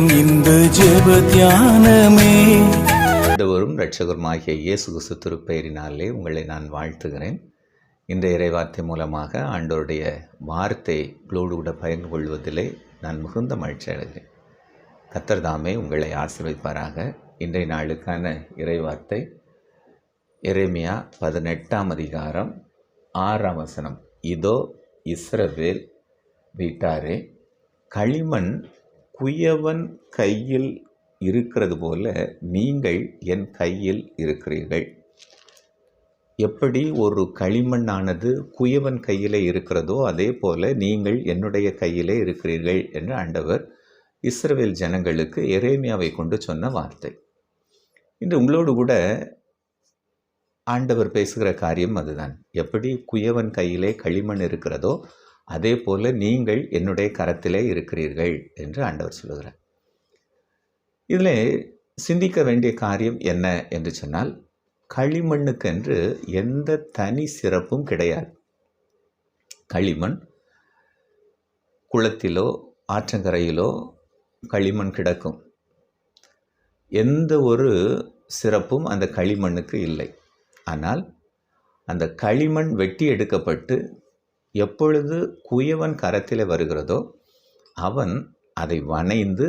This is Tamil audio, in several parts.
நேரம் இந்த ஜெப தியானமே. ஆண்டவரும் இரட்சகருமாகிய இயேசு கிறிஸ்து திருப்பெயரினாலே உங்களை நான் வாழ்த்துகிறேன். இந்த இறைவார்த்தை மூலமாக ஆண்டோருடைய வார்த்தை உங்களோடு கூட பயன் கொள்வதிலே நான் மிகுந்த மகிழ்ச்சி அடைகிறேன். கத்தர் தாமே உங்களை ஆசீர்வதிப்பாராக. இன்றைய நாளுக்கான இறைவார்த்தை எரேமியா பதினெட்டாம் அதிகாரம் ஆறாம் வசனம். இதோ இஸ்ரவேல் வீட்டாரே களிமண் குயவன் கையில் இருக்கிறது போல நீங்கள் என் கையில் இருக்கிறீர்கள். எப்படி ஒரு களிமண்ணானது குயவன் கையிலே இருக்கிறதோ அதே போல நீங்கள் என்னுடைய கையிலே இருக்கிறீர்கள் என்று ஆண்டவர் இஸ்ரவேல் ஜனங்களுக்கு எரேமியாவை கொண்டு சொன்ன வார்த்தை. இன்று உங்களோடு கூட ஆண்டவர் பேசுகிற காரியம் அதுதான். எப்படி குயவன் கையிலே களிமண் இருக்கிறதோ அதே போல் நீங்கள் என்னுடைய கரத்திலே இருக்கிறீர்கள் என்று ஆண்டவர் சொல்லுகிறார். இதில் சிந்திக்க வேண்டிய காரியம் என்ன என்று சொன்னால் களிமண்ணுக்கென்று எந்த தனி சிறப்பும் கிடையாது. களிமண் குளத்திலோ ஆற்றங்கரையிலோ களிமண் கிடக்கும். எந்த ஒரு சிறப்பும் அந்த களிமண்ணுக்கு இல்லை. ஆனால் அந்த களிமண் வெட்டி எடுக்கப்பட்டு எப்பொழுது குயவன் கரத்தில் வருகிறதோ அவன் அதை வனைந்து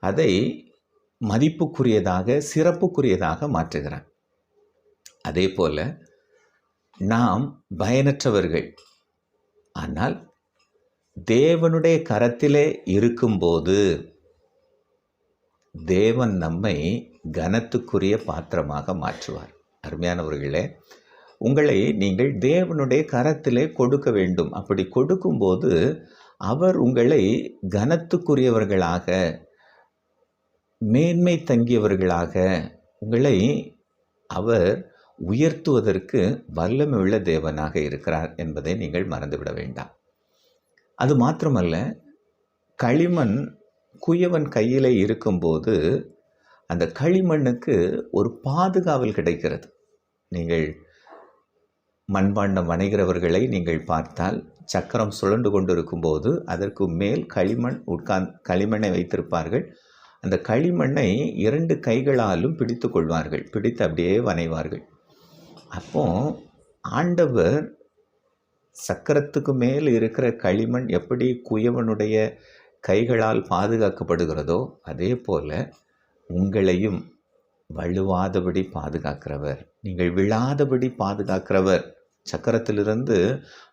அதை மதிப்புக்குரியதாக சிறப்புக்குரியதாக மாற்றுகிறான். அதே போல் நாம் பயனற்றவர்கள். ஆனால் தேவனுடைய கரத்திலே இருக்கும்போது தேவன் நம்மை கனத்துக்குரிய பாத்திரமாக மாற்றுவார். அருமையானவர்களே உங்களை நீங்கள் தேவனுடைய கரத்திலே கொடுக்க வேண்டும். அப்படி கொடுக்கும்போது அவர் உங்களை கனத்துக்குரியவர்களாக மேன்மை தங்கியவர்களாக உங்களை அவர் உயர்த்துவதற்கு வல்லமை உள்ள தேவனாக இருக்கிறார் என்பதை நீங்கள் மறந்துவிட வேண்டாம். அது மாத்திரமல்ல களிமண் குயவன் கையில் இருக்கும்போது அந்த களிமண்ணுக்கு ஒரு பாதுகாவல் கிடைக்கிறது. நீங்கள் மண்பாண்டம் வணைகிறவர்களை நீங்கள் பார்த்தால் சக்கரம் சுழண்டு கொண்டிருக்கும் போது அதற்கு மேல் களிமண் உட்கார்ந்து களிமண்ணை வைத்திருப்பார்கள். அந்த களிமண்ணை இரண்டு கைகளாலும் பிடித்து கொள்வார்கள். பிடித்து அப்படியே வனைவார்கள் அப்போ ஆண்டவர் சக்கரத்துக்கு மேல் இருக்கிற களிமண் எப்படி குயவனுடைய கைகளால் பாதுகாக்கப்படுகிறதோ அதே போல் உங்களையும் வழுவாதபடி பாதுகாக்கிறவர் நீங்கள் விழாதபடி பாதுகாக்கிறவர். சக்கரத்திலிருந்து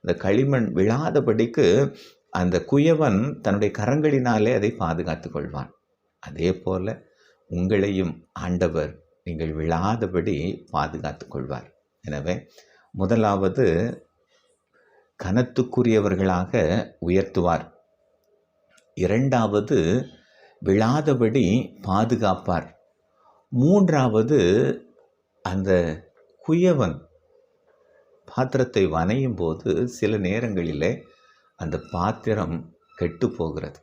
அந்த களிமண் விழாதபடிக்கு அந்த குயவன் தன்னுடைய கரங்களினாலே அதை பாதுகாத்து கொள்வான். அதே போல உங்களையும் ஆண்டவர் நீங்கள் விழாதபடி பாதுகாத்து கொள்வார். எனவே முதலாவது கனத்துக்குரியவர்களாக உயர்த்துவார். இரண்டாவது விழாதபடி பாதுகாப்பார். மூன்றாவது அந்த குயவன் பாத்திரத்தை வனையும் போது சில நேரங்களிலே அந்த பாத்திரம் கெட்டு போகிறது.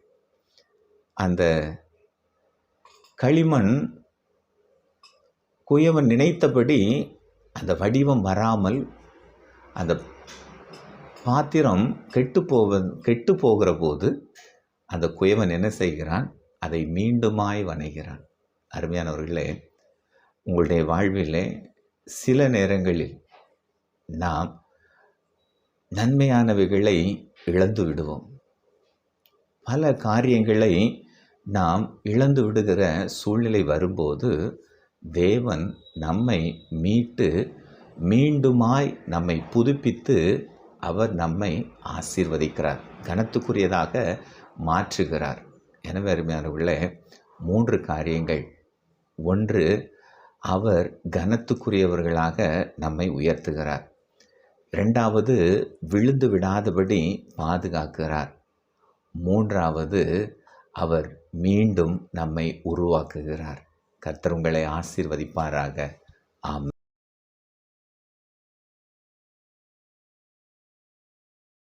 அந்த களிமண் குயவன் நினைத்தபடி அந்த வடிவம் வராமல் அந்த பாத்திரம் கெட்டு போவ கெட்டு போகிற போது அந்த குயவன் என்ன செய்கிறான்? அதை மீண்டுமாய் வணைகிறான். அருமையானவர்களே உங்களுடைய வாழ்விலே சில நேரங்களில் நாம் நன்மையானவைகளை இழந்து விடுவோம். பல காரியங்களை நாம் இழந்து விடுகிற சூழ்நிலை வரும்போது தேவன் நம்மை மீட்டு மீண்டுமாய் நம்மை புதுப்பித்து அவர் நம்மை ஆசீர்வதிக்கிறார். கனத்துக்குரியதாக மாற்றுகிறார். எனவே அருமையானவர்களே மூன்று காரியங்கள். ஒன்று அவர் கனத்துக்குரியவர்களாக நம்மை உயர்த்துகிறார். ரெண்டாவது விழுந்து விடாதபடி பாதுகாக்கிறார். மூன்றாவது அவர் மீண்டும் நம்மை உருவாக்குகிறார். கர்த்தர் உங்களை ஆசீர்வதிப்பாராக. ஆம்